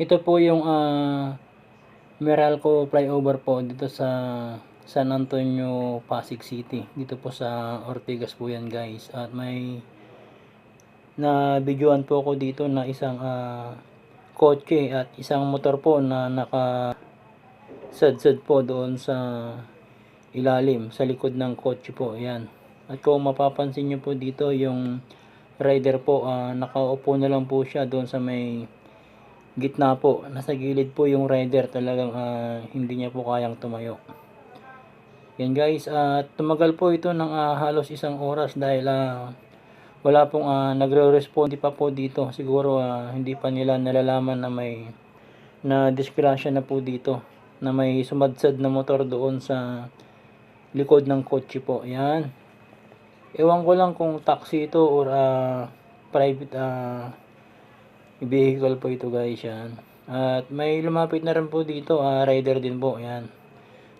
Ito po yung ah, Meralco flyover po dito sa San Antonio, Pasig City. Dito po sa Ortigas po yan guys. At may na videoan po ako dito na isang ah, kotse at isang motor po na naka sad po doon sa ilalim sa likod ng kotse po yan at kung mapapansin nyo po dito yung rider po ah, nakaupo na lang po siya doon sa may gitna po nasa gilid po yung rider talagang ah, hindi niya po kayang tumayo. Yan guys at tumagal po ito ng ah, halos isang oras dahil ah, wala pong ah, nagre-responde pa po dito. Siguro ah, hindi pa nila nalalaman na may na disgrasya na po dito na may sumadsad na motor doon sa likod ng kotse po. Yan. Ewan ko lang kung taxi ito or ah, private ah, vehicle po ito guys yan. At may lumapit na rin po dito ah, rider din po yan.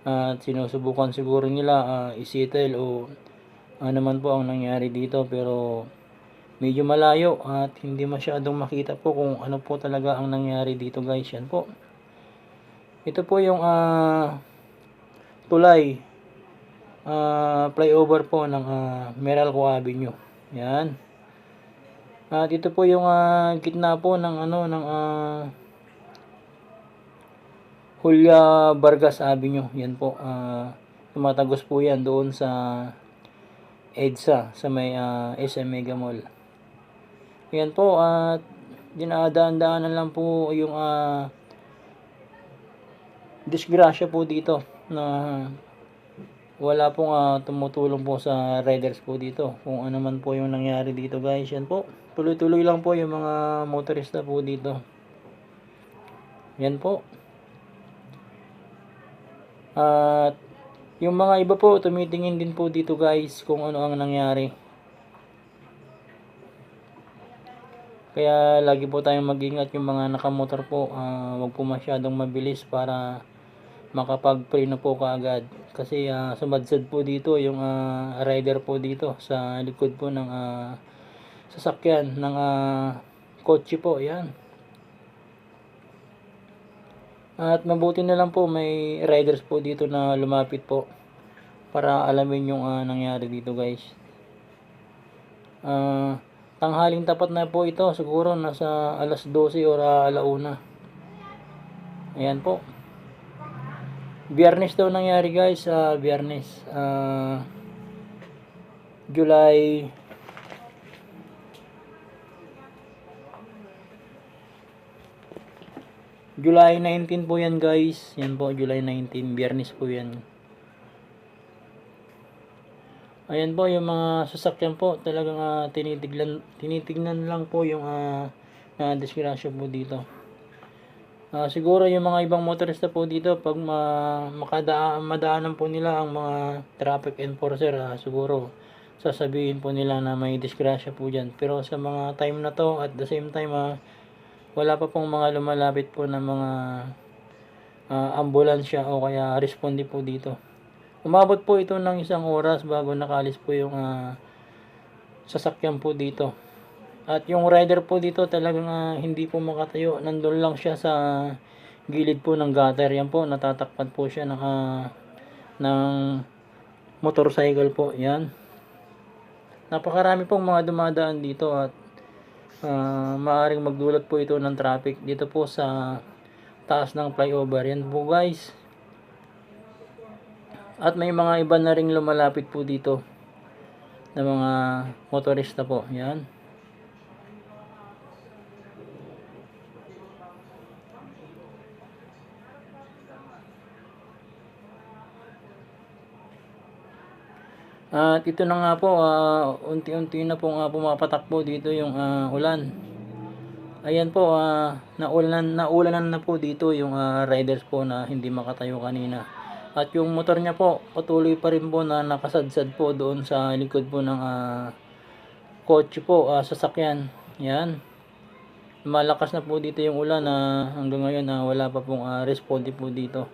At sinusubukan siguro nila ah, isettle o ano man po ang nangyari dito pero medyo malayo at hindi masyadong makita po kung ano po talaga ang nangyari dito guys yan po. Ito po yung ah, tulay ah, flyover po ng ah, Meralco Avenue yan at ito po yung ah, gitna po ng ano ng ah, Julia Vargas Avenue. Yan po ah, tumatagos po yan doon sa EDSA sa may ah, SM Mega Mall. Yan po at dinadaan-daanan lang po yung ah, disgrasya po dito na wala pong ah, tumutulong po sa riders po dito. Kung ano man po yung nangyari dito guys yan po. Tuloy-tuloy lang po yung mga motorista po dito. Yan po. At yung mga iba po tumitingin din po dito guys kung ano ang nangyari. Kaya lagi po tayong mag-ingat yung mga nakamotor po. ah wag po masyadong mabilis para makapag-preno po kaagad. Kasi ah, sumadsad po dito yung ah, rider po dito sa likod po ng ah, sasakyan ng ah, kotse po. Yan. At mabuti na lang po may riders po dito na lumapit po para alamin yung ah, nangyari dito guys. Ah tanghaling tapat na po ito siguro nasa alas 12 or uh, alauna ayan po biyernes daw nangyari guys sa biyernes. Ah, July July 19 po yan guys. Yan po July 19 biyernes po yan. Ayan po yung mga sasakyan po talagang uh, tinitignan tinitingnan lang po yung uh, na disgrasya po dito. Uh, siguro yung mga ibang motorista po dito pag ma, makadaan madaanan po nila ang mga traffic enforcer uh, siguro sasabihin po nila na may disgrasya po diyan. Pero sa mga time na to at the same time uh, wala pa pong mga lumalapit po na mga uh, ambulansya o kaya responde po dito. Umabot po ito ng isang oras bago nakalis po yung uh, sasakyan po dito. At yung rider po dito talagang uh, hindi po makatayo. Nandun lang siya sa gilid po ng gutter. Yan po, natatakpan po siya ng, uh, ng motorcycle po. Yan. Napakarami pong mga dumadaan dito at uh, maaring magdulot po ito ng traffic dito po sa taas ng flyover. Yan po guys. At may mga iba na ring lumalapit po dito na mga motorista po. Yan. At ito na nga po, uh, unti-unti na po uh, pumapatakbo dito yung uh, ulan. Ayan po, uh, naulan, naulanan na po dito yung uh, riders po na hindi makatayo kanina. At yung motor niya po, patuloy pa rin po na nakasadsad po doon sa likod po ng uh, kotse po, uh, sasakyan. Yan. Malakas na po dito yung ulan na uh, hanggang ngayon uh, wala pa pong uh, responde po dito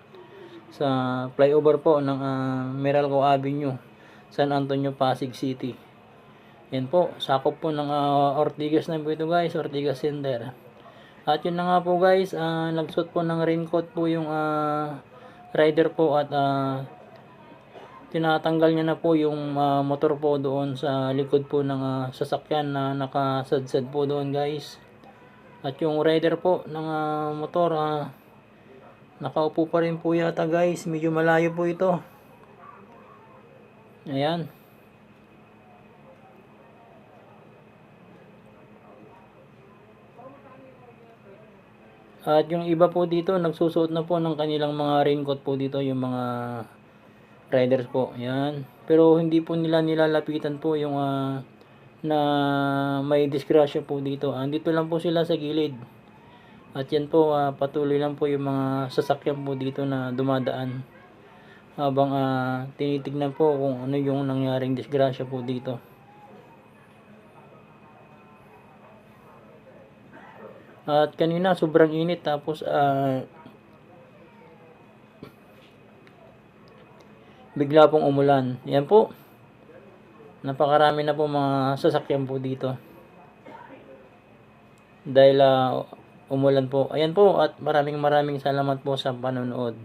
sa flyover po ng uh, Meralco Avenue San Antonio, Pasig City. Yan po, sakop po ng uh, Ortigas na po ito guys, Ortigas Center. At yun na nga po guys, ah, nagsuot po ng raincoat po yung ah, rider po at ah, tinatanggal niya na po yung ah, motor po doon sa likod po ng ah, sasakyan na nakasadsad po doon guys. At yung rider po ng ah, motor, ah, nakaupo pa rin po yata guys, medyo malayo po ito. Ayan. At yung iba po dito, nagsusuot na po ng kanilang mga raincoat po dito, yung mga riders po. Yan. Pero hindi po nila nilalapitan po yung ah, na may disgrasya po dito. Andito lang po sila sa gilid. At yan po, ah, patuloy lang po yung mga sasakyan po dito na dumadaan. Habang ah, tinitignan po kung ano yung nangyaring disgrasya po dito. At kanina sobrang init tapos ah, bigla pong umulan. Yan po. Napakarami na po mga sasakyan po dito. Dahil ah, umulan po. Ayan po at maraming maraming salamat po sa panonood.